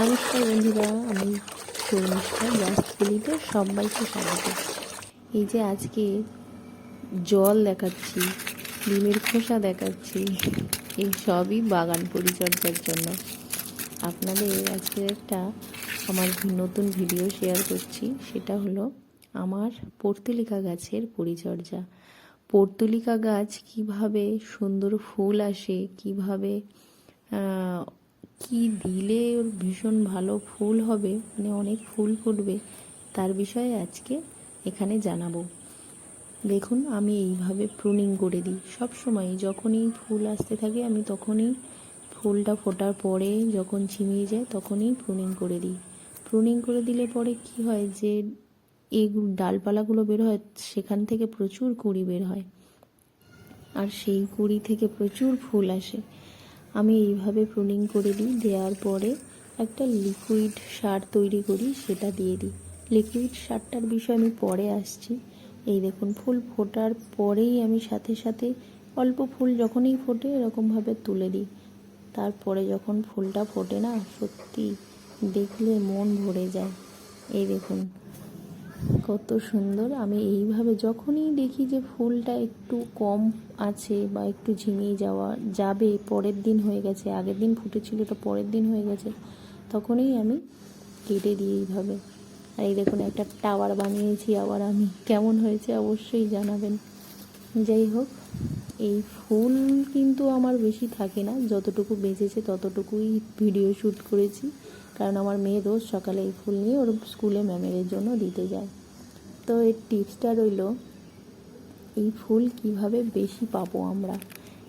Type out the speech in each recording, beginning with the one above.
নমস্কার বন্ধুরা, আমি শর্মিষ্ঠা গাছগুলিতে সবাইকে স্বাগত। এই যে আজকে জল দেখাচ্ছি, ডিমের খোসা দেখাচ্ছি, এই সবই বাগান পরিচর্যার জন্য। আপনাদের আজকে একটা আমার নতুন ভিডিও শেয়ার করছি, সেটা হলো আমার পর্তুলিকা গাছের পরিচর্যা। পর্তুলিকা গাছ কীভাবে সুন্দর ফুল আসে, কীভাবে কি দিলে ওর ভীষণ ভালো ফুল হবে মানে অনেক ফুল ফুটবে, তার বিষয়ে আজকে এখানে জানাব। দেখুন, আমি এইভাবে প্রুনিং করে দিই। সব সময় যখনই ফুল আসতে থাকে, আমি তখনই ফুলটা ফোটার পরে যখন ঝিমিয়ে যায়, তখনই প্রুনিং করে দিই। প্রুনিং করে দিলে পরে কি হয় যে, এই ডালপালাগুলো বের হয়, সেখান থেকে প্রচুর কুড়ি বের হয়। আর সেই কুড়ি থেকে প্রচুর ফুল আসে। আমি এইভাবে প্রুনিং করে দিই, দেওয়ার পরে একটা লিকুইড সার তৈরি করি, সেটা দিয়ে দিই। লিকুইড সারটার বিষয়ে আমি পরে আসছি। এই দেখুন, ফুল ফোটার পরেই আমি সাথে সাথে অল্প ফুল যখনই ফোটে, এরকমভাবে তুলে দিই। তারপরে যখন ফুলটা ফোটে না, সত্যি দেখলে মন ভরে যায়। এই দেখুন কত সুন্দর। আমি এইভাবে যখনই দেখি যে ফুলটা একটু কম আছে বা একটু ঝিমিয়ে যাওয়া যাবে, পরের দিন হয়ে গেছে, আগের দিন ফুটেছিল তো পরের দিন হয়ে গেছে, তখনই আমি কেটে দিই এইভাবে। আর এই দেখুন, একটা টাওয়ার বানিয়েছি আবার আমি। কেমন হয়েছে অবশ্যই জানাবেন। যাই হোক, এই ফুল কিন্তু আমার বেশি থাকে না। যতটুকু বেঁচেছে ততটুকুই ভিডিও শ্যুট করেছি। কারণ আমার মেয়ে রোজ সকালে এই ফুল নিয়ে ওর স্কুলে ম্যামের জন্য দিতে যায়। তো এর টিপসটা রইল, এই ফুল কীভাবে বেশি পাবো আমরা?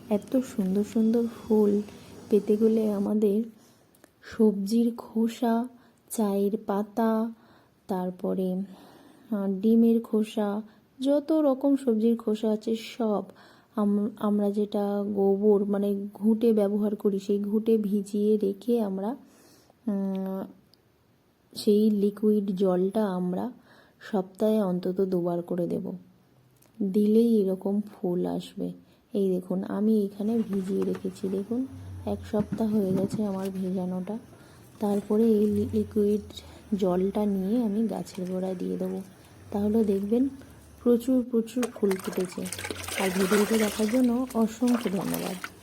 এত সুন্দর সুন্দর ফুল পেতে গেলে আমাদের সবজির খোসা, চায়ের পাতা, তারপরে ডিমের খোসা, যত রকম সবজির খোসা আছে সব আম- আমরা যেটা গোবর মানে ঘুঁটে ব্যবহার করি, সেই ঘুঁটে ভিজিয়ে রেখে আমরা সেই লিকুইড জলটা আমরা সপ্তাহে অন্তত দুবার করে দেব। দিলেই এরকম ফুল আসবে। এই দেখুন, আমি এখানে ভিজিয়ে রেখেছি। দেখুন, এক সপ্তাহ হয়ে গেছে আমার ভেজানোটা। তারপরে এই লিকুইড জলটা নিয়ে আমি গাছের গোড়ায় দিয়ে দেবো। তাহলে দেখবেন প্রচুর প্রচুর ফুল ফুটেছে। আর ভিডিওটা দেখার জন্য অসংখ্য ধন্যবাদ।